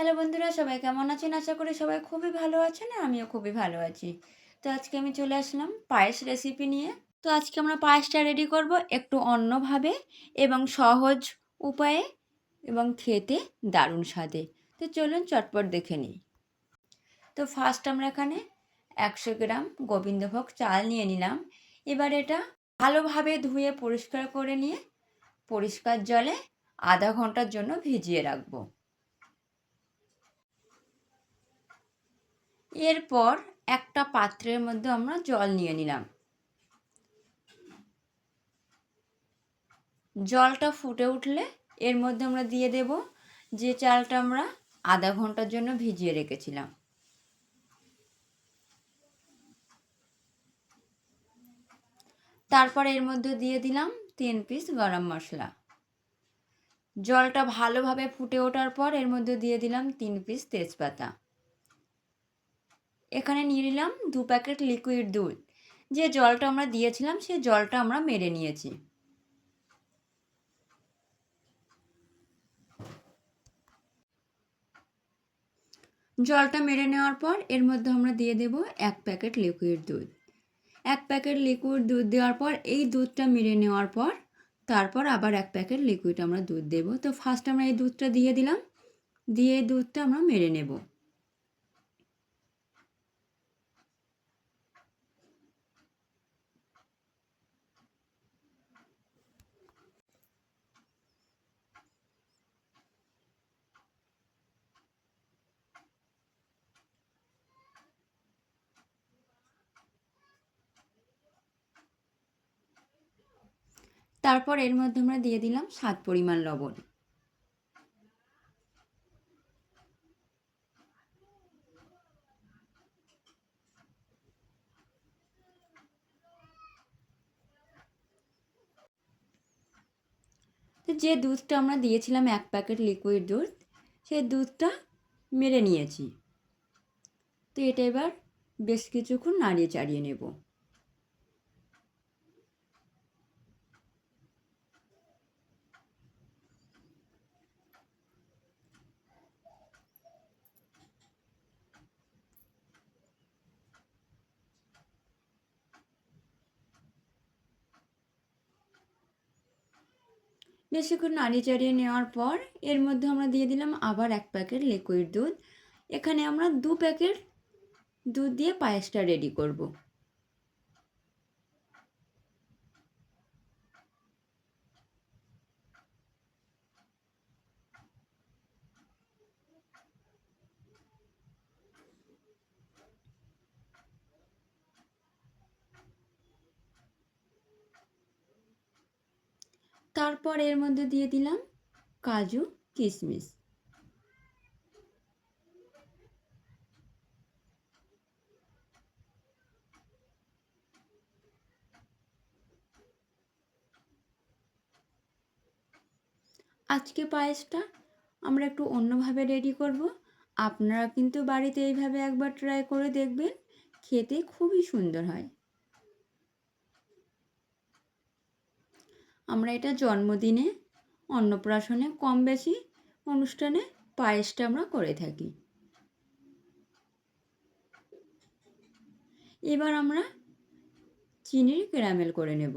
Hello বন্ধুরা, সবাই কেমন আছেন? আশা করি সবাই খুবই ভালো আছেন আর আমিও খুবই ভালো আছি। তো আজকে আমি চলে আসলাম পায়েস রেসিপি নিয়ে। তো আজকে আমরা পায়েসটা রেডি করব একটু অন্যভাবে এবং সহজ উপায়ে এবং খেতে দারুণ স্বাদে। তো চলুন চটপট দেখে নিই। তো ফার্স্ট আমরা এখানে একশো গ্রাম গোবিন্দভোগ চাল নিয়ে নিলাম। এবার এটা ভালোভাবে ধুয়ে পরিষ্কার করে নিয়ে পরিষ্কার জলে আধা ঘণ্টার জন্য ভিজিয়ে রাখব। এরপর একটা পাত্রের মধ্যে আমরা জল নিয়ে নিলাম। জলটা ফুটে উঠলে এর মধ্যে আমরা দিয়ে দেব যে চালটা আমরা আধা ঘণ্টার জন্য ভিজিয়ে রেখেছিলাম। তারপর এর মধ্যে দিয়ে দিলাম তিন পিস গরম মশলা। জলটা ভালোভাবে ফুটে ওঠার পর এর মধ্যে দিয়ে দিলাম তিন পিস তেজপাতা। এখানে নিয়ে নিলাম দু প্যাকেট লিকুইড দুধ। যে জলটা আমরা দিয়েছিলাম সেই জলটা আমরা মেরে নিয়েছি। জলটা মেরে নেওয়ার পর এর মধ্যে আমরা দিয়ে দেব এক প্যাকেট লিকুইড দুধ। এক প্যাকেট লিকুইড দুধ দেওয়ার পর এই দুধটা মেরে নেওয়ার পর তারপর আবার এক প্যাকেট লিকুইড আমরা দুধ দেব। তো ফার্স্ট আমরা এই দুধটা দিয়ে দিলাম। দিয়ে দুধটা আমরা মেরে নেব। তারপর এর মধ্যে আমরা দিয়ে দিলাম স্বাদ পরিমাণ লবণ। যে দুধটা আমরা দিয়েছিলাম এক প্যাকেট লিকুইড দুধ সেই দুধটা মেরে নিয়েছি। তো এটা এবার বেশ কিছুক্ষণ নাড়িয়ে চাড়িয়ে নেব। বেশিক্ষণ নাড়িয়ে চাড়িয়ে নেওয়ার পর এর মধ্যে আমরা দিয়ে দিলাম আবার এক প্যাকেট লিকুইড দুধ। এখানে আমরা দু প্যাকেট দুধ দিয়ে পায়েসটা রেডি করব। তারপর এর মধ্যে দিয়ে দিলাম কাজু কিশমিশ আজকে পায়েসটা আমরা একটু অন্যভাবে রেডি করব। আপনারা কিন্তু বাড়িতে এইভাবে একবার ট্রাই করে দেখবেন, খেতে খুবই সুন্দর হয়। আমরা এটা জন্মদিনে, অন্নপ্রাশনে কম বেশি অনুষ্ঠানে পায়েসটা আমরা করে থাকি। এবার আমরা চিনির ক্যারামেল করে নেব।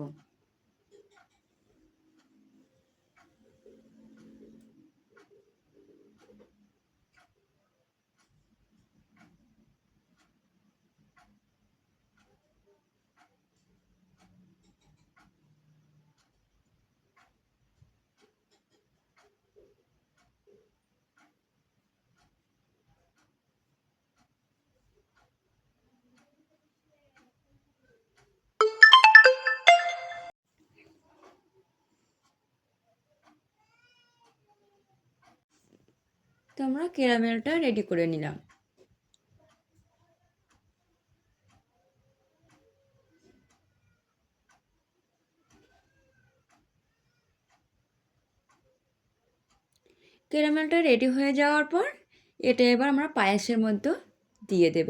তো আমরা ক্যারামেলটা রেডি করে নিলাম। ক্যারামেলটা রেডি হয়ে যাওয়ার পর, এটা এবার আমরা পায়েসের মধ্যে দিয়ে দেব।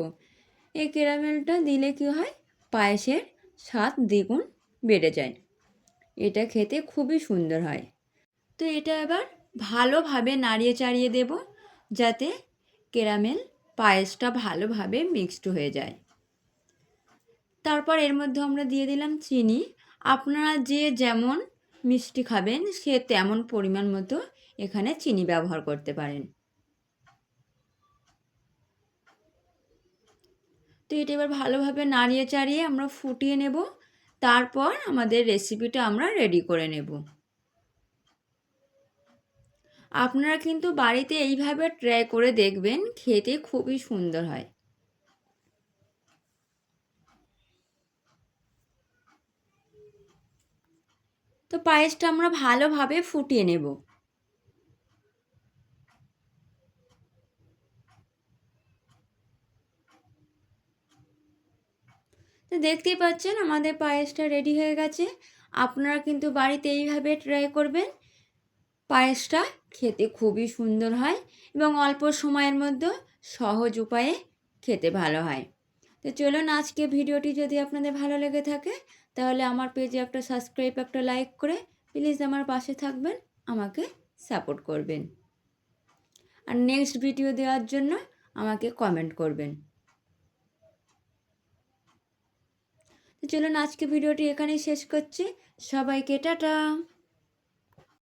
এই ক্যারামেলটা দিলে কি হয়? পায়েসের স্বাদ দ্বিগুণ বেড়ে যায়। এটা খেতে খুবই সুন্দর হয়। তো এটা এবার ভালোভাবে নাড়িয়ে চাড়িয়ে দেব। যাতে ক্যারামেল পায়েসটা ভালোভাবে মিক্সড হয়ে যায়। তারপর এর মধ্যে আমরা দিয়ে দিলাম চিনি। আপনারা যে যেমন মিষ্টি খাবেন, সে তেমন পরিমাণ মতো এখানে চিনি ব্যবহার করতে পারেন। তো এটা এবার ভালোভাবে নাড়িয়ে চাড়িয়ে আমরা ফুটিয়ে নেব। তারপর আমাদের রেসিপিটা আমরা রেডি করে নেব। আপনারা কিন্তু বাড়িতে এইভাবে ট্রাই করে দেখবেন, খেতে খুবই সুন্দর হয়। তো পায়েসটা আমরা ভালোভাবে ফুটিয়ে নেব। তো দেখতেই পাচ্ছেন, আমাদের পায়েসটা রেডি হয়ে গেছে। আপনারা কিন্তু বাড়িতে এইভাবে ট্রাই করবেন। পায়েসটা খেতে খুবই সুন্দর হয় এবং অল্প সময়ের মধ্যে সহজ উপায়ে খেতে ভালো হয়। তো চলুন আজকে ভিডিওটি যদি আপনাদের ভালো লেগে থাকে, তাহলে আমার পেজে একটা সাবস্ক্রাইব একটা লাইক করে প্লিজ আমার পাশে থাকবেন, আমাকে সাপোর্ট করবেন। আর নেক্সট ভিডিও দেওয়ার জন্য আমাকে কমেন্ট করবেন। তো চলুন আজকে ভিডিওটি এখানেই শেষ করছি। সবাইকে টাটা!